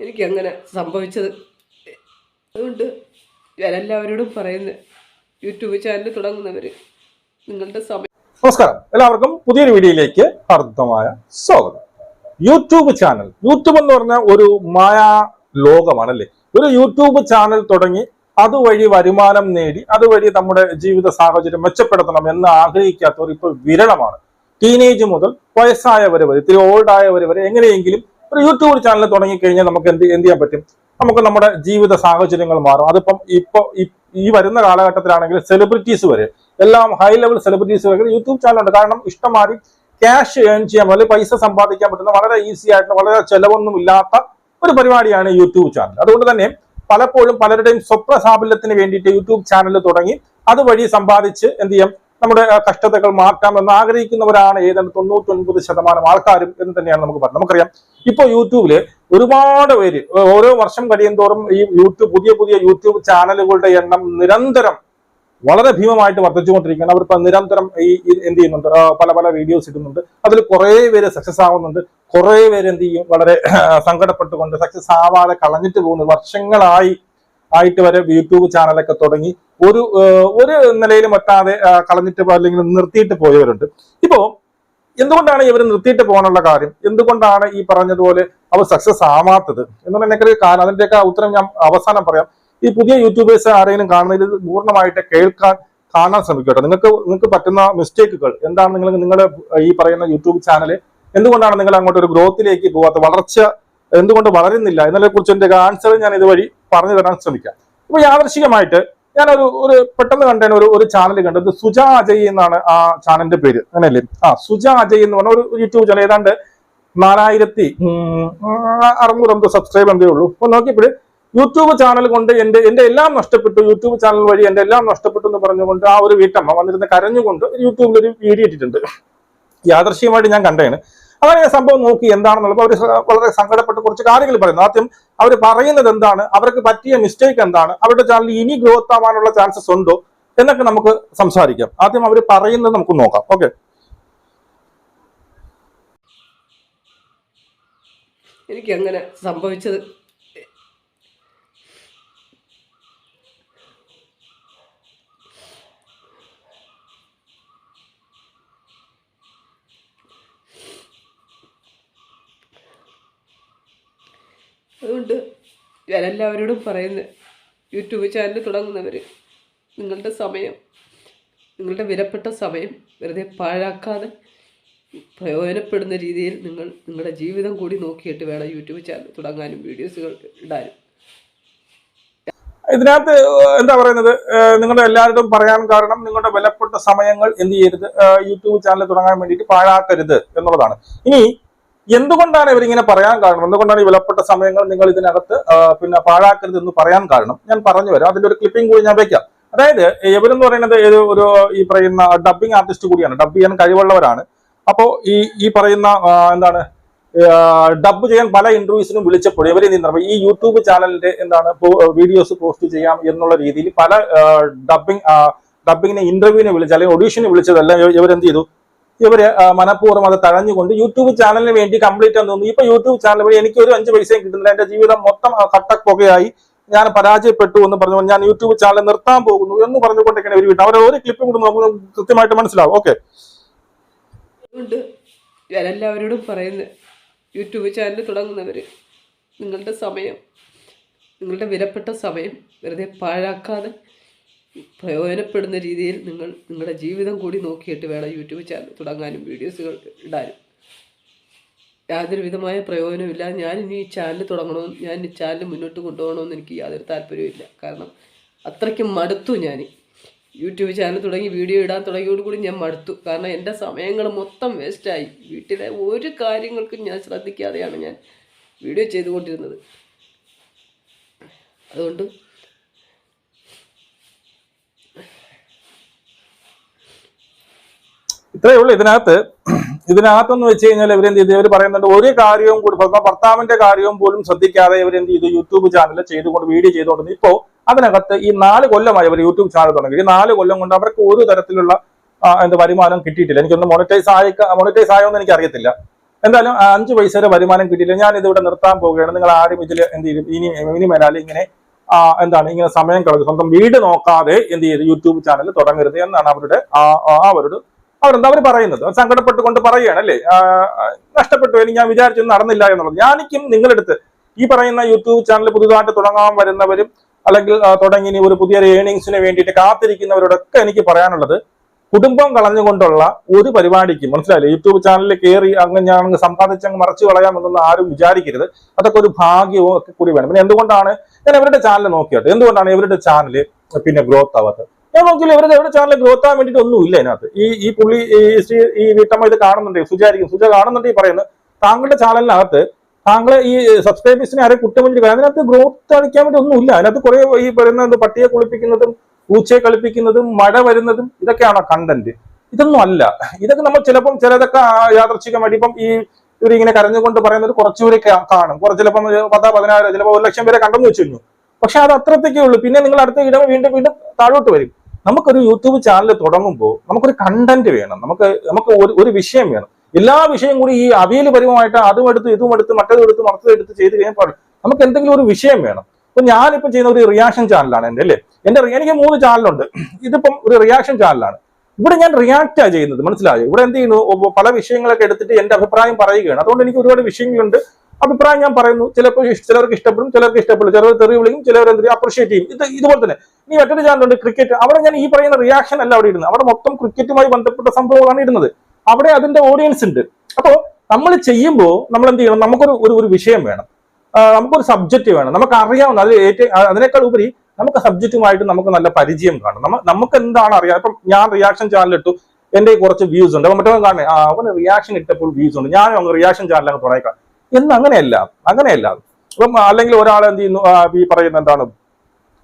എനിക്ക് അങ്ങനെ സംഭവിച്ചത്. അതുകൊണ്ട് ഞാൻ എല്ലാവരോടും പറയുന്നത് യൂട്യൂബ് ചാനൽ തുടങ്ങുന്നവർ നിങ്ങളുടെ സമയം നമസ്കാരം. എല്ലാവർക്കും പുതിയൊരു വീഡിയോയിലേക്ക് ഹാർദ്ദമായ സ്വാഗതം. YouTube channel. യൂട്യൂബ് എന്ന് പറഞ്ഞ ഒരു മായാ ലോകമാണല്ലേ? ഒരു യൂട്യൂബ് ചാനൽ തുടങ്ങി അതുവഴി വരുമാനം നേടി അതുവഴി നമ്മുടെ ജീവിത സാഹചര്യം മെച്ചപ്പെടുത്തണം എന്ന് ആഗ്രഹിക്കാത്തവർ ഇപ്പോൾ വിരളമാണ്. ടീനേജ് മുതൽ വയസ്സായവർ വരെ ഇത്തിരി ഓൾഡ് ആയവർ വരെ എങ്ങനെയെങ്കിലും ഒരു യൂട്യൂബ് ചാനൽ തുടങ്ങിക്കഴിഞ്ഞാൽ നമുക്ക് എന്ത് എന്ത് ചെയ്യാൻ പറ്റും? നമുക്ക് നമ്മുടെ ജീവിത സാഹചര്യങ്ങൾ മാറും. അതിപ്പം ഇപ്പൊ ഈ- വരുന്ന കാലഘട്ടത്തിലാണെങ്കിൽ സെലിബ്രിറ്റീസ് വരെ എല്ലാം ഹൈ ലെവൽ സെലിബ്രിറ്റീസ് വരെ യൂട്യൂബ് ചാനലുണ്ട് കാരണം ഇഷ്ടംമാതിരി ക്യാഷ് ഏൺ ചെയ്യാൻ അല്ലെങ്കിൽ പൈസ സമ്പാദിക്കാൻ പറ്റുന്ന വളരെ ഈസി ആയിട്ട് വളരെ ചെലവൊന്നും ഇല്ലാത്ത ഒരു പരിപാടിയാണ് യൂട്യൂബ് ചാനൽ അതുകൊണ്ട് തന്നെ പലപ്പോഴും പലരുടെയും സ്വപ്ന സാഫല്യത്തിന് വേണ്ടിയിട്ട് യൂട്യൂബ് ചാനൽ തുടങ്ങി അതുവഴി സമ്പാദിച്ച് എന്ത് ചെയ്യാം? നമ്മുടെ കഷ്ടതകൾ മാറ്റാം എന്ന് ആഗ്രഹിക്കുന്നവരാണ് ഏതാണ്ട് തൊണ്ണൂറ്റൊൻപത് ശതമാനം ആൾക്കാരും എന്ന് തന്നെയാണ് നമുക്ക് പറയുന്നത് നമുക്കറിയാം ഇപ്പോൾ യൂട്യൂബിൽ ഒരുപാട് പേര് ഓരോ വർഷം കഴിയും തോറും ഈ യൂട്യൂബ് പുതിയ പുതിയ യൂട്യൂബ് ചാനലുകളുടെ എണ്ണം നിരന്തരം വളരെ ഭീമമായിട്ട് വർദ്ധിച്ചുകൊണ്ടിരിക്കുകയാണ്. അവർ ഇപ്പൊ നിരന്തരം ഈ എന്ത് ചെയ്യുന്നുണ്ട് പല പല വീഡിയോസ് ഇടുന്നുണ്ട്. അതിൽ കുറേ പേര് സക്സസ് ആവുന്നുണ്ട്. കുറേ പേര് എന്ത് ചെയ്യും വളരെ സങ്കടപ്പെട്ടുകൊണ്ട് സക്സസ് ആവാതെ കളഞ്ഞിട്ട് പോകുന്നു. വർഷങ്ങളായി ആയിട്ട് വരെ യൂട്യൂബ് ചാനലൊക്കെ തുടങ്ങി. ഒരു ഒരു നിലയിലും എത്താതെ കളഞ്ഞിട്ട് അല്ലെങ്കിൽ നിർത്തിയിട്ട് പോയവരുണ്ട്. ഇപ്പോ എന്തുകൊണ്ടാണ് ഇവർ നിർത്തിയിട്ട് പോകാനുള്ള കാര്യം? എന്തുകൊണ്ടാണ് ഈ പറഞ്ഞതുപോലെ അവർ സക്സസ് ആവാത്തത്? എന്നുള്ള എനിക്കൊരു കാരണം അതിന്റെയൊക്കെ ഉത്തരം ഞാൻ അവസാനം പറയാം. ഈ പുതിയ യൂട്യൂബേഴ്സ് ആരെങ്കിലും കാണുന്നതിൽ പൂർണമായിട്ട് കേൾക്കാൻ കാണാൻ ശ്രമിക്കട്ടെ. നിങ്ങൾക്ക് നിങ്ങൾക്ക് പറ്റുന്ന മിസ്റ്റേക്കുകൾ എന്താണ് നിങ്ങൾ നിങ്ങളുടെ ഈ പറയുന്ന യൂട്യൂബ് ചാനൽ എന്തുകൊണ്ടാണ് നിങ്ങൾ അങ്ങോട്ട് ഒരു ഗ്രോത്തിലേക്ക് പോകാത്ത വളർച്ച എന്തുകൊണ്ട് വളരുന്നില്ല? എന്നതിനെ കുറിച്ച് എന്റെ ആൻസർ ഞാൻ ഇതുവഴി പറഞ്ഞു തരാൻ ശ്രമിക്കാം. ഇപ്പൊ യാദർശികമായിട്ട് ഞാനൊരു ഒരു പെട്ടെന്ന് കണ്ടേന് ഒരു ഒരു ചാനൽ കണ്ടത് സുജ അജയ് എന്നാണ് ആ ചാനലിന്റെ പേര്. അങ്ങനെയല്ലേ? ആ സുജ അജയ് എന്ന് പറഞ്ഞ ഒരു യൂട്യൂബ് ചാനൽ ഏതാണ്ട് നാലായിരത്തി അറുന്നൂറ് എന്തോ സബ്സ്ക്രൈബ് എന്തേ ഉള്ളൂ. അപ്പൊ നോക്കിയപ്പോഴും യൂട്യൂബ് ചാനൽ കൊണ്ട് എന്റെ എന്റെ എല്ലാം നഷ്ടപ്പെട്ടു. യൂട്യൂബ് ചാനൽ വഴി എന്റെ എല്ലാം നഷ്ടപ്പെട്ടു എന്ന് പറഞ്ഞുകൊണ്ട് ആ ഒരു വീട്ടമ്മ വന്നിരുന്ന് കരഞ്ഞുകൊണ്ട് യൂട്യൂബിൽ ഒരു വീഡിയോ ഇട്ടിട്ടുണ്ട്. യാദർശികമായിട്ട് ഞാൻ കണ്ടേണ് അങ്ങനെ സംഭവം നോക്കി എന്താണെന്നുള്ളത് അവർ വളരെ സങ്കടപ്പെട്ട് കുറച്ച് കാര്യങ്ങൾ പറയുന്നു. ആദ്യം അവർ പറയുന്നത് എന്താണ്? അവർക്ക് പറ്റിയ മിസ്റ്റേക്ക് എന്താണ്? അവരുടെ ചാനൽ ഇനി ഗ്രോത്ത് ആവാനുള്ള ചാൻസസ് ഉണ്ടോ? എന്നൊക്കെ നമുക്ക് സംസാരിക്കാം. ആദ്യം അവർ പറയുന്നത് നമുക്ക് നോക്കാം. ഓക്കെ എനിക്ക് എങ്ങനെ സംഭവിച്ചത്? അതുകൊണ്ട് ഞാൻ എല്ലാവരോടും പറയുന്നത് യൂട്യൂബ് ചാനൽ തുടങ്ങുന്നവർ നിങ്ങളുടെ സമയം നിങ്ങളുടെ വിലപ്പെട്ട സമയം വെറുതെ പാഴാക്കാതെ പ്രയോജനപ്പെടുന്ന രീതിയിൽ നിങ്ങൾ നിങ്ങളുടെ ജീവിതം കൂടി നോക്കിയിട്ട് വേണം യൂട്യൂബ് ചാനൽ തുടങ്ങാനും വീഡിയോസുകൾ ഇടാനും. ഇതിനകത്ത് എന്താ പറയുന്നത്? നിങ്ങളുടെ എല്ലാവരോടും പറയാൻ കാരണം നിങ്ങളുടെ വിലപ്പെട്ട സമയങ്ങൾ എന്ത് ചെയ്യരുത്? യൂട്യൂബ് ചാനൽ തുടങ്ങാൻ വേണ്ടിയിട്ട് പാഴാക്കരുത് എന്നുള്ളതാണ്. ഇനി എന്തുകൊണ്ടാണ് ഇവരിങ്ങനെ പറയാൻ കാരണം? എന്തുകൊണ്ടാണ് ഈ വിലപ്പെട്ട സമയങ്ങൾ നിങ്ങൾ ഇതിനകത്ത് പിന്നെ പാഴാക്കരുത് എന്ന് പറയാൻ കാരണം? ഞാൻ പറഞ്ഞു വരാം അതിന്റെ ഒരു ക്ലിപ്പിംഗ് കൂടി ഞാൻ വെക്കാം. അതായത് ഇവരെന്ന് പറയുന്നത് ഒരു ഒരു ഈ പറയുന്ന ഡബ്ബിംഗ് ആർട്ടിസ്റ്റ് കൂടിയാണ്. ഡബ് ചെയ്യാൻ കഴിവുള്ളവരാണ്. അപ്പോ ഈ ഈ പറയുന്ന എന്താണ് ഡബ് ചെയ്യാൻ പല ഇന്റർവ്യൂസിനും വിളിച്ചപ്പോൾ ഇവരെ എന്ത് ഈ യൂട്യൂബ് ചാനലിന്റെ എന്താണ് വീഡിയോസ് പോസ്റ്റ് ചെയ്യാം എന്നുള്ള രീതിയിൽ പല ഡബിങ് ഡബിങ്ങിനെ ഇന്റർവ്യൂവിനെ വിളിച്ച് അല്ലെങ്കിൽ ഒഡീഷന് വിളിച്ചതെല്ലാം ഇവ- ഇവരെന്ത് ചെയ്തു? ഇവർ മനഃപൂർവം അത് തഴഞ്ഞുകൊണ്ട് യൂട്യൂബ് ചാനലിന് വേണ്ടി കംപ്ലീറ്റ് ആണെന്ന് തോന്നുന്നു. ഇപ്പൊ യൂട്യൂബ് ചാനൽ വഴി എനിക്ക് ഒരു അഞ്ച് പൈസയും കിട്ടുന്നില്ല. എന്റെ ജീവിതം മൊത്തം ആ, കട്ടപ്പുകയായി ഞാൻ പരാജയപ്പെട്ടു എന്ന് പറഞ്ഞുകൊണ്ട് ഞാൻ യൂട്യൂബ് ചാനൽ നിർത്താൻ പോകുന്നു എന്ന് പറഞ്ഞുകൊണ്ടൊക്കെയാണ് ഇവർ വിട്ടു അവരെ ഒരു ക്ലിപ്പും കൂടി നമുക്ക് കൃത്യമായിട്ട് മനസ്സിലാവും. ഓക്കെ ഞാൻ എല്ലാവരോടും പറയുന്നത് യൂട്യൂബ് ചാനൽ തുടങ്ങുന്നവർ നിങ്ങളുടെ സമയം നിങ്ങളുടെ വിലപ്പെട്ട സമയം വെറുതെ പാഴാക്കാതെ പ്രയോജനപ്പെടുന്ന രീതിയിൽ നിങ്ങൾ നിങ്ങളുടെ ജീവിതം കൂടി നോക്കിയിട്ട് വേണം യൂട്യൂബ് ചാനൽ തുടങ്ങാനും വീഡിയോസുകൾ ഇടാനും. യാതൊരു വിധമായ പ്രയോജനമില്ല ഞാൻ ഇനി ഈ ചാനൽ തുടങ്ങണമെന്ന് ഞാൻ ഈ ചാനൽ മുന്നോട്ട് കൊണ്ടുപോകണമെന്ന് എനിക്ക് യാതൊരു താല്പര്യമില്ല കാരണം അത്രയ്ക്കും മടുത്തു ഞാൻ യൂട്യൂബ് ചാനൽ തുടങ്ങി വീഡിയോ ഇടാൻ തുടങ്ങിയോടുകൂടി ഞാൻ മടുത്തു. കാരണം എന്റെ സമയങ്ങൾ മൊത്തം വേസ്റ്റായി വീട്ടിലെ ഒരു കാര്യങ്ങൾക്കും ഞാൻ ശ്രദ്ധിക്കാതെയാണ് ഞാൻ വീഡിയോ ചെയ്തുകൊണ്ടിരുന്നത്. അതുകൊണ്ട് ഇത്രയേ ഉള്ളൂ ഇതിനകത്ത്. ഇതിനകത്തെന്ന് വെച്ച് കഴിഞ്ഞാൽ ഇവരെന്ത് ചെയ്തു? ഇവർ പറയുന്നുണ്ട് ഒരു കാര്യവും കൂടി ഭർത്താവിന്റെ കാര്യവും പോലും ശ്രദ്ധിക്കാതെ ഇവരെന്ത് ചെയ്തു? യൂട്യൂബ് ചാനൽ ചെയ്തുകൊണ്ട് വീഡിയോ ചെയ്തുകൊണ്ട് ഇപ്പോ അതിനകത്ത് ഈ നാല് കൊല്ലമായി അവർ യൂട്യൂബ് ചാനൽ തുടങ്ങി. ഈ നാല് കൊല്ലം കൊണ്ട് അവർക്ക് ഒരു തരത്തിലുള്ള എന്ത് വരുമാനം കിട്ടിയിട്ടില്ല. എനിക്കൊന്ന് മോണിറ്റൈസ് ആയി മോണിറ്റൈസ് ആയോ എന്ന് എനിക്ക് അറിയത്തില്ല എന്തായാലും അഞ്ച് പൈസയുടെ വരുമാനം കിട്ടിയില്ല. ഞാൻ ഇതിവിടെ നിർത്താൻ പോവുകയാണ്. നിങ്ങൾ ആരും ഇതിൽ എന്ത് ചെയ്യും? ഇനി ഇനി മേലാൽ ഇങ്ങനെ എന്താണ് ഇങ്ങനെ സമയം കളഞ്ഞു. സ്വന്തം വീട് നോക്കാതെ എന്ത് ചെയ്ത്? യൂട്യൂബ് ചാനൽ തുടങ്ങരുത് എന്നാണ് അവരുടെ ആ, അവരോട് അവരെന്താ അവർ പറയുന്നത്? അവർ സങ്കടപ്പെട്ടുകൊണ്ട് പറയുകയാണ് അല്ലേ? നഷ്ടപ്പെട്ടു ഇനി ഞാൻ വിചാരിച്ചൊന്നും നടന്നില്ല എന്നുള്ളത്. ഞാനിക്കും നിങ്ങളെടുത്ത് ഈ പറയുന്ന യൂട്യൂബ് ചാനൽ പുതുതായിട്ട് തുടങ്ങാൻ വരുന്നവരും അല്ലെങ്കിൽ തുടങ്ങി ഒരു പുതിയ ഏണിങ്സിന് വേണ്ടിയിട്ട് കാത്തിരിക്കുന്നവരോടൊക്കെ എനിക്ക് പറയാനുള്ളത് കുടുംബം കളഞ്ഞുകൊണ്ടുള്ള ഒരു പരിപാടിക്ക് മനസ്സിലായില്ലേ? യൂട്യൂബ് ചാനലിൽ കയറി അങ്ങ് ഞാൻ അങ്ങ് സമ്പാദിച്ച് അങ്ങ് മറച്ചു കളയാമെന്നൊന്നും ആരും വിചാരിക്കരുത്. അതൊക്കെ ഒരു ഭാഗ്യവും ഒക്കെ കൂടി വേണം. പിന്നെ എന്തുകൊണ്ടാണ്? ഞാൻ ഇവരുടെ ചാനൽ നോക്കിയത് എന്തുകൊണ്ടാണ് ഇവരുടെ ചാനൽ പിന്നെ ഗ്രോത്ത് ആവാത്തത്? ഞാൻ നോക്കില്ല ഇവരുടെ എവിടെ ചാനൽ ഗ്രോത്ത് ആകാൻ വേണ്ടിയിട്ട് ഒന്നുമില്ല അതിനകത്ത് ഈ ഈ പുള്ളി ഈ ഈ വീട്ടമ്മ ഇത് കാണുന്നുണ്ട് സുജാരിക്കും സുജ കാണുന്നുണ്ട് ഈ പറയുന്നത്. താങ്കളുടെ ചാനലിനകത്ത് താങ്കളെ ഈ സബ്സ്ക്രൈബേഴ്സിനെ ആരെ കുറ്റം വേണ്ടി അതിനകത്ത് ഗ്രോത്ത് അടിക്കാൻ വേണ്ടി ഒന്നുമില്ല. അതിനകത്ത് കുറെ ഈ പറയുന്ന എന്ത് പട്ടിയെ കുളിപ്പിക്കുന്നതും പൂച്ചയെ കളിപ്പിക്കുന്നതും മഴ വരുന്നതും ഇതൊക്കെയാണോ കണ്ടന്റ് ഇതൊന്നും അല്ല. ഇതൊക്കെ നമ്മൾ ചിലപ്പം ചിലതൊക്കെ യാദർച്ഛികമായിട്ട് ഇപ്പം ഈ ഇവരിങ്ങനെ കരഞ്ഞുകൊണ്ട് പറയുന്നത് കുറച്ചുപേരെ കാണും. കുറച്ച് ചിലപ്പം പത്തോ പതിനായിരം ചിലപ്പോൾ ഒരു ലക്ഷം പേരെ കണ്ടെന്ന് വെച്ചു കഴിഞ്ഞു. പക്ഷെ അത് അത്രത്തേക്കേ ഉള്ളൂ. പിന്നെ നിങ്ങൾ അടുത്ത ഇടം വീണ്ടും വീണ്ടും താഴോട്ട് വരും. നമുക്കൊരു യൂട്യൂബ് ചാനൽ തുടങ്ങുമ്പോൾ നമുക്കൊരു കണ്ടന്റ് വേണം. നമുക്ക് നമുക്ക് ഒരു ഒരു വിഷയം വേണം. എല്ലാ വിഷയം കൂടി ഈ അവിയൽ പരിമമായിട്ട് അതും എടുത്ത് ഇതും എടുത്ത് മറ്റതും എടുത്ത് മറത്തതും എടുത്ത് ചെയ്ത് കഴിഞ്ഞാൽ പാടില്ല നമുക്ക് എന്തെങ്കിലും ഒരു വിഷയം വേണം. ഇപ്പൊ ഞാനിപ്പോ ചെയ്യുന്ന ഒരു റിയാക്ഷൻ ചാനലാണ് എന്റെ അല്ലേ? എന്റെ എനിക്ക് മൂന്ന് ചാനലുണ്ട് ഇതിപ്പം ഒരു റിയാക്ഷൻ ചാനലാണ് ഇവിടെ ഞാൻ റിയാക്റ്റാ ചെയ്യുന്നത്. മനസ്സിലായോ? ഇവിടെ എന്ത് ചെയ്യുന്നു? പല വിഷയങ്ങളൊക്കെ എടുത്തിട്ട് എന്റെ അഭിപ്രായം പറയുകയാണ്. അതുകൊണ്ട് എനിക്ക് ഒരുപാട് വിഷയങ്ങളുണ്ട്. അഭിപ്രായം ഞാൻ പറയുന്നു. ചിലപ്പോൾ ചിലർക്ക് ഇഷ്ടപ്പെടും ചിലർക്ക് ഇഷ്ടപ്പെടും ചിലർ തെറി വിളിക്കും ചിലർ എന്ത് അപ്രീഷിയേറ്റ് ചെയ്യും. ഇത് ഇതുപോലെ തന്നെ. നീ മറ്റൊരു ചാനലുണ്ട് ക്രിക്കറ്റ് അവിടെ ഞാൻ ഈ പറയുന്ന റിയാക്ഷൻ അല്ല അവിടെ ഇടുന്നത്. അവിടെ മൊത്തം ക്രിക്കറ്റുമായി ബന്ധപ്പെട്ട സംഭവങ്ങളാണ് ഇടുന്നത്. അവിടെ അതിന്റെ ഓഡിയൻസ് ഉണ്ട്. അപ്പോൾ നമ്മൾ ചെയ്യുമ്പോൾ നമ്മൾ എന്ത് ചെയ്യണം? നമുക്കൊരു ഒരു ഒരു വിഷയം വേണം. നമുക്കൊരു സബ്ജക്റ്റ് വേണം. നമുക്ക് അറിയാവുന്ന അത് ഏറ്റവും അതിനേക്കാൾ ഉപരി നമുക്ക് സബ്ജക്റ്റുമായിട്ട് നമുക്ക് നല്ല പരിചയം കാണും നമുക്ക് എന്താണ് അറിയാം? ഇപ്പം ഞാൻ റിയാക്ഷൻ ചാനൽ ഇട്ടു. എന്റെ കുറച്ച് വ്യൂസ് ഉണ്ട്. മറ്റൊന്നും കാണേ ആ അവന് റിയാക്ഷൻ ഇട്ടപ്പോൾ വ്യൂസ് ഉണ്ട്. ഞാൻ അങ്ങ് റിയാക്ഷൻ ചാനലൊക്കെ തുടങ്ങിക്കാം എന്ന് അങ്ങനെയല്ല അങ്ങനെയല്ല. ഇപ്പം അല്ലെങ്കിൽ ഒരാൾ എന്ത് ചെയ്യുന്നു? ഈ പറയുന്ന എന്താണ്?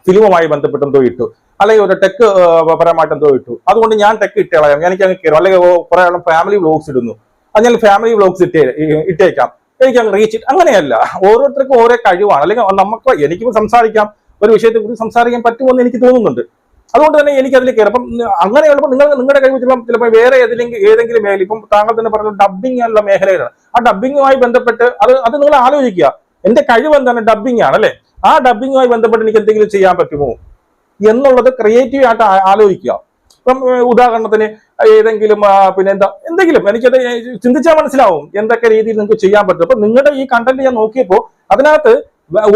ഫിലിമുമായി ബന്ധപ്പെട്ട് എന്തോ ഇട്ടു. അല്ലെങ്കിൽ ഒരു ടെക് പരമായിട്ട് എന്തോ ഇട്ടു. അതുകൊണ്ട് ഞാൻ ടെക് ഇട്ടേളാം എനിക്ക് അങ്ങ് കയറും അല്ലെങ്കിൽ കുറെ ആളും ഫാമിലി വ്ലോഗ്സ് ഇടുന്നു. അത് ഫാമിലി വ്ലോഗ്സ് ഇട്ടേ ഇട്ടേക്കാം. എനിക്ക് അങ്ങ് റീച്ച് അങ്ങനെയല്ല. ഓരോരുത്തർക്കും ഓരോ കഴിവാണ്. അല്ലെങ്കിൽ നമുക്ക് എനിക്കിപ്പോൾ സംസാരിക്കാം. ഒരു വിഷയത്തെ കുറിച്ച് സംസാരിക്കാൻ പറ്റുമെന്ന് എനിക്ക് തോന്നുന്നുണ്ട്. അതുകൊണ്ട് തന്നെ എനിക്ക് അതിൽ കയറും. അപ്പം അങ്ങനെയുള്ളപ്പോൾ നിങ്ങൾ നിങ്ങളുടെ കഴിവ് ചിലപ്പോൾ ചിലപ്പോൾ വേറെ ഏതെങ്കിലും ഏതെങ്കിലും മേഖല ഇപ്പം താങ്കൾ തന്നെ പറഞ്ഞു ഡബ്ബിംഗ് ഉള്ള മേഖലയിലാണ്. ആ ഡബ്ബിങ്ങുമായി ബന്ധപ്പെട്ട് അത് അത് നിങ്ങൾ ആലോചിക്കുക. എന്റെ കഴിവ് എന്താണ്? ഡബ്ബിംഗ് ആണ് അല്ലെ? ആ ഡബ്ബിങ്ങുമായി ബന്ധപ്പെട്ട് എനിക്ക് എന്തെങ്കിലും ചെയ്യാൻ പറ്റുമോ? എന്നുള്ളത് ക്രിയേറ്റീവ് ആയിട്ട് ആലോചിക്കുക. ഇപ്പം ഉദാഹരണത്തിന് ഏതെങ്കിലും പിന്നെ എന്താ എന്തെങ്കിലും എനിക്കത് ചിന്തിച്ചാൽ മനസ്സിലാവും. എന്തൊക്കെ രീതിയിൽ നിങ്ങൾക്ക് ചെയ്യാൻ പറ്റും. അപ്പൊ നിങ്ങളുടെ ഈ കണ്ടന്റ് ഞാൻ നോക്കിയപ്പോൾ അതിനകത്ത്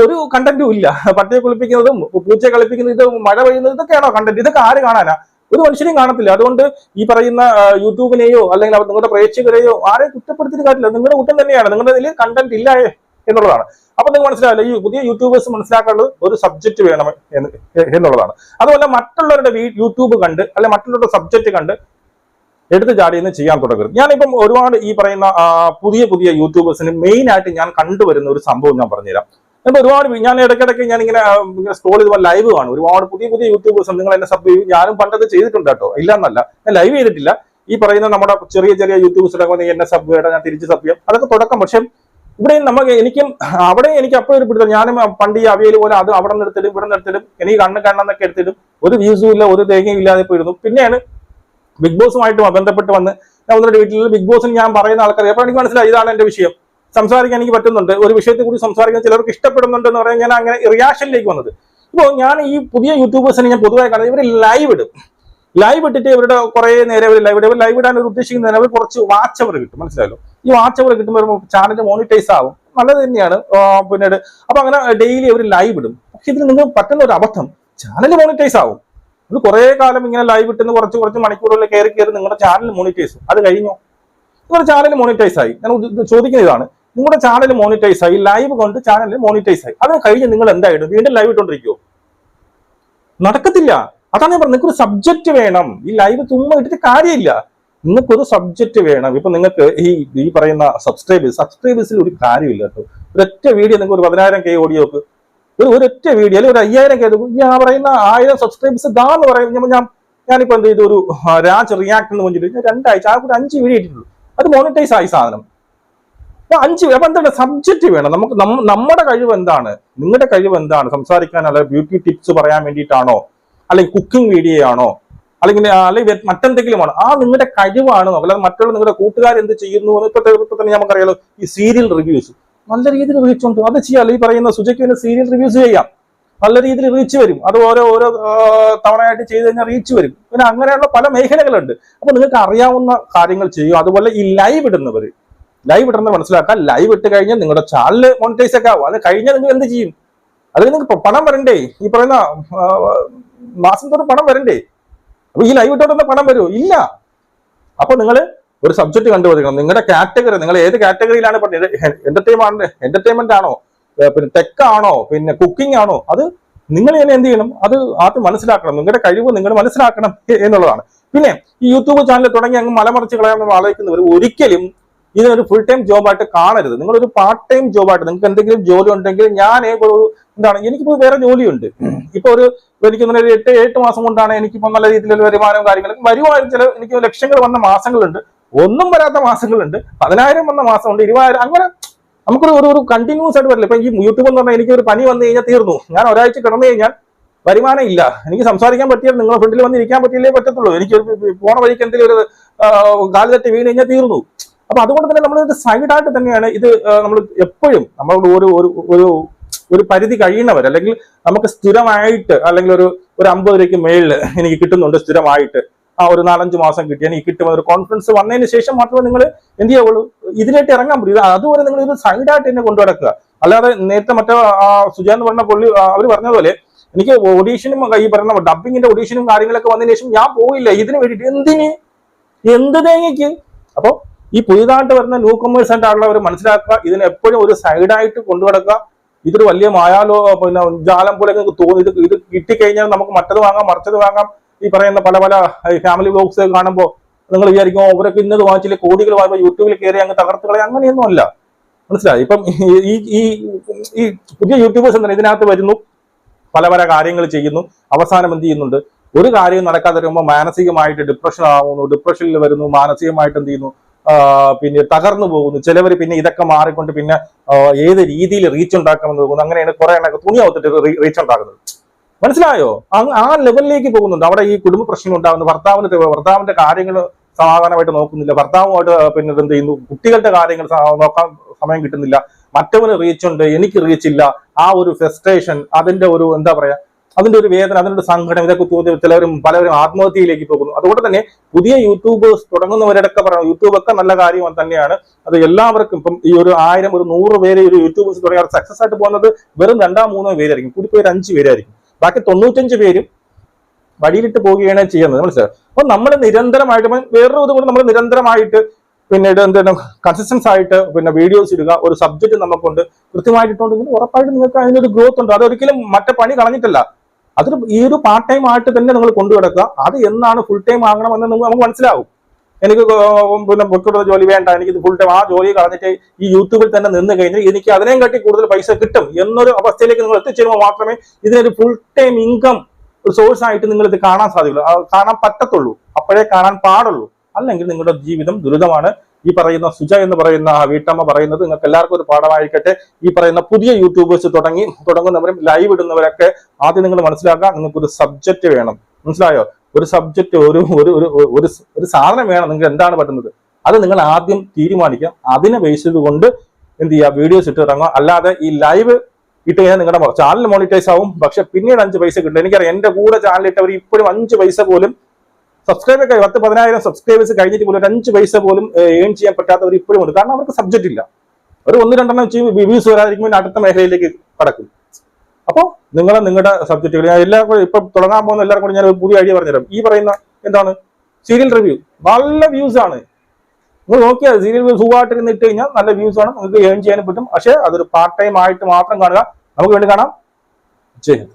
ഒരു കണ്ടന്റും ഇല്ല. പട്ടിയെ കുളിപ്പിക്കുന്നതും പൂച്ചയെ കളിപ്പിക്കുന്നതും ഇത് മഴ പെയ്യുന്നത് ഇതൊക്കെയാണോ കണ്ടന്റ് ഇതൊക്കെ ആര് കാണാനാ? ഒരു മനുഷ്യനെയും കാണത്തില്ല. അതുകൊണ്ട് ഈ പറയുന്ന യൂട്യൂബിനെയോ അല്ലെങ്കിൽ നിങ്ങളുടെ പ്രേക്ഷകരെയോ ആരെയും കുറ്റപ്പെടുത്തിയിട്ട് കാര്യമില്ല. നിങ്ങളുടെ കുറ്റം തന്നെയാണ്. നിങ്ങളുടെ ഇതിൽ കണ്ടന്റ് ഇല്ല എന്നുള്ളതാണ്. അപ്പൊ നിങ്ങൾ മനസ്സിലാവില്ല ഈ പുതിയ യൂട്യൂബേഴ്സ് മനസ്സിലാക്കാനുള്ളത് ഒരു സബ്ജക്ട് വേണം എന്ന് എന്നുള്ളതാണ്. അതുപോലെ മറ്റുള്ളവരുടെ യൂട്യൂബ് കണ്ട് അല്ലെ മറ്റുള്ളവരുടെ സബ്ജക്ട് കണ്ട് എടുത്തു ചാടിയെന്ന് ചെയ്യാൻ തുടങ്ങരുത്. ഞാനിപ്പം ഒരുപാട് ഈ പറയുന്ന പുതിയ പുതിയ യൂട്യൂബേഴ്സിന് മെയിൻ ആയിട്ട് ഞാൻ കണ്ടുവരുന്ന ഒരു സംഭവം ഞാൻ പറഞ്ഞുതരാം. ഇപ്പൊ ഒരുപാട് ഞാൻ ഇടയ്ക്കിടയ്ക്ക് ഞാൻ ഇങ്ങനെ ഇങ്ങനെ സ്ക്രോൾ ചെയ്ത് ലൈവ് കാണും. ഒരുപാട് പുതിയ പുതിയ യൂട്യൂബേഴ്സ് നിങ്ങൾ എന്നെ സബ് ചെയ്യും. ഞാനും പണ്ടത് ചെയ്തിട്ടുണ്ട് കേട്ടോ. ഇല്ല എന്നല്ല ഞാൻ ലൈവ് ചെയ്തിട്ടില്ല. ഈ പറയുന്ന നമ്മുടെ ചെറിയ ചെറിയ യൂട്യൂബേഴ്സിലൊക്കെ എന്നെ സബ് ചെയ്യണം ഞാൻ തിരിച്ച് സബ് ചെയ്യാം. അതൊക്കെ തുടക്കം. പക്ഷെ ഇവിടെ നമുക്ക് എനിക്കും അവിടെ എനിക്ക് അപ്പോഴും ഒരു പിടുത്തം. ഞാനും പണ്ട് ഈ അവയിൽ പോലെ അത് അവിടെ നിന്ന് എടുത്തിട്ടും ഇവിടെ നിന്ന് എടുത്തിട്ടും എനിക്ക് കണ്ണ് കണ്ണെന്നൊക്കെ എടുത്തിടും. ഒരു വ്യൂസും ഇല്ല ഒരു തേങ്ങയും ഇല്ലാതെ പോയിരുന്നു പിന്നെയാണ് ബിഗ് ബോസുമായിട്ട് ബന്ധപ്പെട്ട് വന്ന് ഞാൻ ഒന്നിട്ട് വീട്ടിൽ ബിഗ് ബോസിന് ഞാൻ പറയുന്ന ആൾക്കാർ എപ്പോഴും എനിക്ക് മനസ്സിലായി ഇതാണ് എന്റെ വിഷയം. സംസാരിക്കാൻ എനിക്ക് പറ്റുന്നുണ്ട്. ഒരു വിഷയത്തെ കൂടി സംസാരിക്കാൻ ചിലർക്ക് ഇഷ്ടപ്പെടുന്നുണ്ട് എന്ന് പറയാൻ ഞാൻ അങ്ങനെ റിയാക്ഷനിലേക്ക് വന്നത്. ഇപ്പോൾ ഞാൻ ഈ പുതിയ യൂട്യൂബേഴ്സിനെ ഞാൻ പൊതുവായി കാണുന്നത് ഇവർ ലൈവ് ഇടും. ലൈവ് ഇട്ടിട്ട് ഇവരുടെ കുറേ നേരം അവർ ലൈവ് ഇടും. ലൈവ് ഇടാൻ ഒരു ഉദ്ദേശിക്കുന്നതിന് അവർ കുറച്ച് വാച്ച് അവർ കിട്ടും. മനസ്സിലായല്ലോ? ഈ വാച്ച് അവർ കിട്ടുമ്പോൾ ചാനൽ മോണിറ്റൈസ് ആവും. നല്ലത് തന്നെയാണ്. പിന്നീട് അപ്പൊ അങ്ങനെ ഡെയിലി അവർ ലൈവ് ഇടും. പക്ഷെ ഇതിന് നിന്ന് പറ്റുന്ന ഒരു അബദ്ധം. ചാനൽ മോണിറ്റൈസ് ആവും. ഇത് കുറെ കാലം ഇങ്ങനെ ലൈവ് ഇട്ടുന്ന കുറച്ച് കുറച്ച് മണിക്കൂറുകളിൽ കയറി കയറി നിങ്ങളുടെ ചാനൽ മോണിറ്റൈസ് അത് കഴിഞ്ഞോ? നിങ്ങളുടെ ചാനൽ മോണിറ്റൈസ് ആയി. ഞാൻ ചോദിക്കുന്ന ഇതാണ്. നിങ്ങളുടെ ചാനൽ മോണിറ്റൈസ് ആയി. ലൈവ് കൊണ്ട് ചാനൽ മോണിറ്റൈസ് ആയി. അത് കഴിഞ്ഞ് നിങ്ങൾ എന്തായിടും വീണ്ടും ലൈവ് ഇട്ടോണ്ടിരിക്കോ നടക്കത്തില്ല. അതാണ് ഞാൻ പറഞ്ഞത്. നിങ്ങൾക്ക് ഒരു സബ്ജക്റ്റ് വേണം. ഈ ലൈവ് തുമ്മ ഇട്ടിട്ട് കാര്യമില്ല. നിങ്ങൾക്കൊരു സബ്ജക്റ്റ് വേണം. ഇപ്പൊ നിങ്ങൾക്ക് ഈ ഈ പറയുന്ന സബ്സ്ക്രൈബേഴ്സ് സബ്സ്ക്രൈബേഴ്സിൽ ഒരു കാര്യമില്ല കേട്ടോ. ഒരൊറ്റ വീഡിയോ നിങ്ങൾക്ക് ഒരു പതിനായിരം കെ ഓഡിയോക്ക് ഒരു ഒരൊറ്റ വീഡിയോ അല്ലെങ്കിൽ ഒരു അയ്യായിരം കെ ആ പറയുന്ന ആയിരം സബ്സ്ക്രൈബേഴ്സ് ദാ എന്ന് പറയും ഞാൻ- ഞാൻ ഞാനിപ്പോ എന്ത് ചെയ്തു? ഒരു രാജ് റിയാക്ട് എന്ന് പറഞ്ഞിട്ട് ഞാൻ രണ്ടാഴ്ച ആ കൂടെ അഞ്ച് വീഡിയോ ഇട്ടിട്ടുള്ളൂ. അത് മോണിറ്റൈസ് ആയി സാധനം. അഞ്ച് അപ്പൊ എന്താണ് സബ്ജക്റ്റ് വേണം. നമുക്ക് നമ്മ- നമ്മുടെ കഴിവ് എന്താണ്? നിങ്ങളുടെ കഴിവ് എന്താണ്? സംസാരിക്കാൻ അല്ല ബ്യൂട്ടി ടിപ്സ് പറയാൻ വേണ്ടിയിട്ടാണോ? അല്ലെങ്കിൽ കുക്കിംഗ് വീഡിയോ ആണോ? അല്ലെങ്കിൽ അല്ലെങ്കിൽ മറ്റെന്തെങ്കിലും ആണോ? ആ നിങ്ങളുടെ കഴിവാണ്? അല്ലാതെ മറ്റുള്ള നിങ്ങളുടെ കൂട്ടുകാർ എന്ത് ചെയ്യുന്നു എന്ന് ഇപ്പൊ ഇപ്പൊ തന്നെ നമുക്കറിയാലോ. ഈ സീരിയൽ റിവ്യൂസ് നല്ല രീതിയിൽ റീച്ച് ഉണ്ട് അത് ചെയ്യാം. ഈ പറയുന്ന സുജയ്ക്ക് സീരിയൽ റിവ്യൂസ് ചെയ്യാം. നല്ല രീതിയിൽ റീച്ച് വരും. അത് ഓരോ ഓരോ തവണയായിട്ട് ചെയ്ത് കഴിഞ്ഞാൽ റീച്ച് വരും. പിന്നെ അങ്ങനെയുള്ള പല മേഖലകളുണ്ട്. അപ്പൊ നിങ്ങൾക്ക് അറിയാവുന്ന കാര്യങ്ങൾ ചെയ്യും അതുപോലെ ഈ ലൈവ് ഇടുന്നവർ ലൈവ് ഇടുന്നത് മനസ്സിലാക്കാം ലൈവ് ഇട്ട് കഴിഞ്ഞാൽ നിങ്ങളുടെ ചാനൽ മോണിറ്റൈസ് ഒക്കെ ആവും. അത് കഴിഞ്ഞാൽ നിങ്ങൾ എന്ത് ചെയ്യും? അതിൽ നിങ്ങൾക്ക് പണം വരണ്ടേ? ഈ പറയുന്ന മാസം തോറും പണം വരണ്ടേ? അപ്പൊ ഈ ലൈവ് ഇട്ടോണ്ട് പണം വരുമോ ഇല്ല. അപ്പൊ നിങ്ങൾ ഒരു സബ്ജക്ട് കണ്ടുപിടിക്കണം. നിങ്ങളുടെ കാറ്റഗറി നിങ്ങൾ ഏത് കാറ്റഗറിയിലാണ് പറഞ്ഞത് എന്റർടൈൻമെന്റ് എന്റർടൈൻമെന്റ് ആണോ. പിന്നെ ടെക് ആണോ? പിന്നെ കുക്കിംഗ് ആണോ? അത് നിങ്ങൾ തന്നെ എന്ത് ചെയ്യണം? അത് ആദ്യം മനസ്സിലാക്കണം. നിങ്ങളുടെ കഴിവ് നിങ്ങൾ മനസ്സിലാക്കണം എന്നുള്ളതാണ്. പിന്നെ ഈ യൂട്യൂബ് ചാനൽ തുടങ്ങി അങ്ങ് മലമറിച്ച് കളയാൻ ആലോചിക്കുന്നവർ ഒരിക്കലും ഇതിനൊരു ഫുൾ ടൈം ജോബായിട്ട് കാണരുത്. നിങ്ങളൊരു പാർട്ട് ടൈം ജോബായിട്ട് നിങ്ങൾക്ക് എന്തെങ്കിലും ജോലി ഉണ്ടെങ്കിൽ ഞാൻ എന്താണ് എനിക്കിപ്പോ വേറെ ജോലിയുണ്ട്. ഇപ്പൊ ഒരു എനിക്ക് ഒരു എട്ട് എട്ട് മാസം കൊണ്ടാണ് എനിക്കിപ്പോ നല്ല രീതിയിലുള്ള വരുമാനവും കാര്യങ്ങളും വരുമാനം ചില എനിക്ക് ലക്ഷങ്ങൾ വന്ന മാസങ്ങളുണ്ട്. ഒന്നും വരാത്ത മാസങ്ങളുണ്ട്. പതിനായിരം വന്ന മാസമുണ്ട് ഇരുപതിനായിരം അങ്ങനെ നമുക്കൊരു ഒരു ഒരു കണ്ടിന്യൂസ് ആയിട്ട് വരില്ല. ഇപ്പൊ ഈ യൂട്യൂബ് എന്ന് പറഞ്ഞാൽ എനിക്ക് ഒരു പനി വന്നു കഴിഞ്ഞാൽ തീർന്നു. ഞാൻ ഒരാഴ്ച കിടന്നു കഴിഞ്ഞാൽ വരുമാനം ഇല്ല. എനിക്ക് സംസാരിക്കാൻ പറ്റിയാൽ നിങ്ങളുടെ ഫ്രണ്ടിൽ വന്ന് ഇരിക്കാൻ പറ്റിയില്ലേ പറ്റത്തുള്ളൂ. എനിക്ക് പോണ വഴിക്ക് എന്തെങ്കിലും ഒരു കാലിലെത്തി വീണ് കഴിഞ്ഞാൽ തീർന്നു. അപ്പൊ അതുകൊണ്ട് തന്നെ നമ്മൾ സൈഡ് സൈഡായിട്ട് തന്നെയാണ് ഇത് നമ്മൾ എപ്പോഴും നമ്മളോട് ഒരു ഒരു ഒരു പരിധി കഴിയുന്നവർ അല്ലെങ്കിൽ നമുക്ക് സ്ഥിരമായിട്ട് അല്ലെങ്കിൽ ഒരു ഒരു അമ്പത് രൂപയ്ക്ക് മേളിൽ എനിക്ക് കിട്ടുന്നുണ്ട് സ്ഥിരമായിട്ട്. ആ ഒരു നാലഞ്ച് മാസം കിട്ടി എനിക്ക് കിട്ടും. ഒരു കോൺഫിഡൻസ് വന്നതിന് ശേഷം മാത്രമേ നിങ്ങൾ എന്ത് ചെയ്യാവുള്ളൂ ഇതിനായിട്ട് ഇറങ്ങാൻ പറ്റൂ. അതുവരെ നിങ്ങൾ ഇത് സൈഡായിട്ട് തന്നെ കൊണ്ടുനടക്കുക അല്ലാതെ നേരത്തെ മറ്റേ സുജാൻ സുജ എന്ന് പറഞ്ഞ പുള്ളി അവർ പറഞ്ഞതുപോലെ എനിക്ക് ഓഡീഷനും ഈ പറയുന്ന ഡബിങ്ങിന്റെ ഓഡീഷനും കാര്യങ്ങളൊക്കെ വന്നതിന് ശേഷം ഞാൻ പോയില്ല. ഇതിന് വേണ്ടിയിട്ട് എന്തിന്? എന്ത് തേങ്ങയ്ക്ക്? അപ്പൊ ഈ പുതിയതായിട്ട് വരുന്ന ന്യൂ കൊമേഴ്സ് ആയിട്ട് ആളുള്ളവർ മനസ്സിലാക്കുക. ഇതിനെ എപ്പോഴും ഒരു സൈഡായിട്ട് കൊണ്ടു നടക്കുക ഇതൊരു വലിയ മായാലോ പിന്നെ ജാലം പോലെ നിങ്ങൾക്ക് തോന്നി. ഇത് ഇത് കിട്ടിക്കഴിഞ്ഞാൽ നമുക്ക് മറ്റത് വാങ്ങാം മറിച്ചത് വാങ്ങാം. ഈ പറയുന്ന പല പല ഫാമിലി ബ്ലോഗ്സ് കാണുമ്പോൾ നിങ്ങൾ വിചാരിക്കും "ഓ, അവരൊക്കെ ഇന്നത് വാങ്ങിച്ചില്ല? കോടികൾ വാങ്ങുമ്പോൾ യൂട്യൂബിൽ കയറി അങ്ങ് തകർത്ത് കളയാം. അങ്ങനെയൊന്നും അല്ല. മനസ്സിലായി? ഇപ്പം ഈ- ഈ ഈ പുതിയ യൂട്യൂബേഴ്സ് എന്താണ് ഇതിനകത്ത് വരുന്നു. പല പല കാര്യങ്ങൾ ചെയ്യുന്നു. അവസാനം എന്ത് ചെയ്യുന്നുണ്ട്? ഒരു കാര്യം നടക്കാതെ വരുമ്പോൾ മാനസികമായിട്ട് ഡിപ്രഷൻ ആവുന്നു. ഡിപ്രഷനിൽ വരുന്നു. മാനസികമായിട്ട് എന്ത് ചെയ്യുന്നു? പിന്നെ തകർന്നു പോകുന്നു. ചിലവർ പിന്നെ ഇതൊക്കെ മാറിക്കൊണ്ട് പിന്നെ ഏത് രീതിയിൽ റീച്ച് ഉണ്ടാക്കാമെന്ന് പോകുന്നു അങ്ങനെയാണ് കുറെ എണ്ണൊക്കെ തുണി റീച്ച് ഉണ്ടാക്കുന്നത്. മനസ്സിലായോ? ആ ലെവലിലേക്ക് പോകുന്നുണ്ട്. അവിടെ ഈ കുടുംബ പ്രശ്നം ഉണ്ടാകുന്നു ഭർത്താവിന് തെ- ഭർത്താവിന്റെ കാര്യങ്ങൾ സമാധാനമായിട്ട് നോക്കുന്നില്ല. ഭർത്താവുമായിട്ട് പിന്നെ എന്ത് ചെയ്യുന്നു? കുട്ടികളുടെ കാര്യങ്ങൾ നോക്കാൻ സമയം കിട്ടുന്നില്ല. മറ്റവന് റീച്ച് ഉണ്ട് എനിക്ക് റീച്ച് ഇല്ല. ആ ഒരു ഫ്രസ്ട്രേഷൻ അതിന്റെ ഒരു എന്താ പറയാ അതിന്റെ ഒരു വേദന അതിന്റെ സങ്കടം ഇതൊക്കെ തോന്നി ചിലവരും പലവരും ആത്മഹത്യയിലേക്ക് പോകുന്നു. അതുകൊണ്ട് തന്നെ പുതിയ യൂട്യൂബേഴ്സ് തുടങ്ങുന്നവരൊക്കെ പറയുന്നത് യൂട്യൂബ് ഒക്കെ നല്ല കാര്യം തന്നെയാണ്. അത് എല്ലാവർക്കും ഇപ്പം ഈ ഒരു ആയിരം ഒരു നൂറ് പേര് ഒരു യൂട്യൂബേഴ്സ് തുടങ്ങിയാൽ സക്സസ് ആയിട്ട് പോകുന്നത് വെറും രണ്ടാ മൂന്നോ പേരായിരിക്കും. കൂടി പേര് അഞ്ച് പേരായിരിക്കും. ബാക്കി തൊണ്ണൂറ്റഞ്ച് പേരും വഴിയിലിട്ട് പോവുകയാണ് ചെയ്യുന്നത്. മനസ്സിലായോ? അപ്പൊ നമ്മൾ നിരന്തരമായിട്ട് വേറൊരു ഇതുകൊണ്ട് നമ്മൾ നിരന്തരമായിട്ട് പിന്നീട് എന്താണ് കൺസിസ്റ്റൻസ് ആയിട്ട് പിന്നെ വീഡിയോസ് ഇടുക ഒരു സബ്ജക്ട് നമുക്കുണ്ട് കൃത്യമായിട്ട് ഇട്ടുണ്ടെങ്കിൽ ഉറപ്പായിട്ട് നിങ്ങൾക്ക് അതിനൊരു ഗ്രോത്ത് ഉണ്ട്. അതൊരിക്കലും മറ്റേ പണി കളഞ്ഞിട്ടല്ല. അതൊരു ഈ ഒരു പാർട്ട് ടൈം ആയിട്ട് തന്നെ നിങ്ങൾ കൊണ്ടു കിടക്കുക അത് എന്നാണ് ഫുൾ ടൈം ആകണമെന്ന് നമുക്ക് മനസ്സിലാവും. എനിക്ക് പിന്നെ ബുക്കുള്ള ജോലി വേണ്ട. എനിക്ക് ഫുൾ ടൈം ആ ജോലി കളഞ്ഞിട്ട് ഈ യൂട്യൂബിൽ തന്നെ നിന്ന് കഴിഞ്ഞാൽ എനിക്ക് അതിനെയും കാട്ടി കൂടുതൽ പൈസ കിട്ടും എന്നൊരു അവസ്ഥയിലേക്ക് നിങ്ങൾ എത്തിച്ചേരുമ്പോൾ മാത്രമേ ഇതിനൊരു ഫുൾ ടൈം ഇൻകം ഒരു സോഴ്സ് ആയിട്ട് നിങ്ങൾ ഇത് കാണാൻ സാധിക്കുള്ളൂ. അത് കാണാൻ പറ്റത്തുള്ളൂ. അപ്പോഴേ കാണാൻ പാടുള്ളൂ. അല്ലെങ്കിൽ നിങ്ങളുടെ ജീവിതം ദുരിതമാണ്. ഈ പറയുന്ന സുജ എന്ന് പറയുന്ന ആ വീട്ടമ്മ പറയുന്നത് നിങ്ങൾക്ക് എല്ലാവർക്കും ഒരു പാഠമായിരിക്കട്ടെ. ഈ പറയുന്ന പുതിയ യൂട്യൂബേഴ്സ് തുടങ്ങി തുടങ്ങുന്നവരും ലൈവ് ഇടുന്നവരൊക്കെ ആദ്യം നിങ്ങൾ മനസ്സിലാക്കുക നിങ്ങൾക്ക് ഒരു സബ്ജക്റ്റ് വേണം. മനസ്സിലായോ? ഒരു സബ്ജക്റ്റ് ഒരു ഒരു ഒരു ഒരു സാധനം വേണം നിങ്ങൾക്ക് എന്താണ് പറ്റുന്നത്. അത് നിങ്ങൾ ആദ്യം തീരുമാനിക്കുക. അതിനെ ബേസ് ചെയ്തുകൊണ്ട് എന്ത് ചെയ്യുക? വീഡിയോസ് ഇട്ട് അല്ലാതെ ഈ ലൈവ് ഇട്ട് കഴിഞ്ഞാൽ നിങ്ങളുടെ ചാനൽ മോണിറ്റൈസ് ആവും. പക്ഷെ പിന്നീട് അഞ്ച് പൈസ കിട്ടും. എനിക്കറിയാം എന്റെ കൂടെ ചാനൽ ഇട്ടവർ ഇപ്പോഴും അഞ്ച് പൈസ പോലും സബ്സ്ക്രൈബ് ഒക്കെ പത്ത് പതിനായിരം സബ്സ്ക്രൈബേഴ്സ് കഴിഞ്ഞിട്ട് പോലും ഒരു അഞ്ച് പൈസ പോലും ഏൺ ചെയ്യാൻ പറ്റാത്തവർ ഇപ്പോഴും ഉണ്ട്. കാരണം അവർക്ക് സബ്ജക്റ്റ് ഇല്ല. ഒരു ഒന്ന് രണ്ടെണ്ണം വ്യൂസ് വരാതിരിക്കുമ്പോൾ അടുത്ത മേഖലയിലേക്ക് കടക്കും. അപ്പോൾ നിങ്ങൾ നിങ്ങളുടെ സബ്ജക്റ്റുകൾ എല്ലാവർക്കും ഇപ്പം തുടങ്ങാൻ പോകുന്ന എല്ലാവർക്കും കൂടി ഞാൻ പുതിയ ഐഡിയ പറഞ്ഞുതരാം. ഈ പറയുന്ന എന്താണ്? സീരിയൽ റിവ്യൂ നല്ല വ്യൂസ് ആണ്. നിങ്ങൾ നോക്കിയാൽ സീരിയൽ റിവ്യൂ സുഖമായിട്ട് ഇരുന്ന് ഇട്ട് കഴിഞ്ഞാൽ നല്ല വ്യൂസ് ആണ് നിങ്ങൾക്ക് ഏൺ ചെയ്യാനും പറ്റും. പക്ഷേ അതൊരു പാർട്ട് ടൈം ആയിട്ട് മാത്രം കാണുക. നമുക്ക് വേണ്ടി കാണാം. ജയ് ഹിന്ദ്.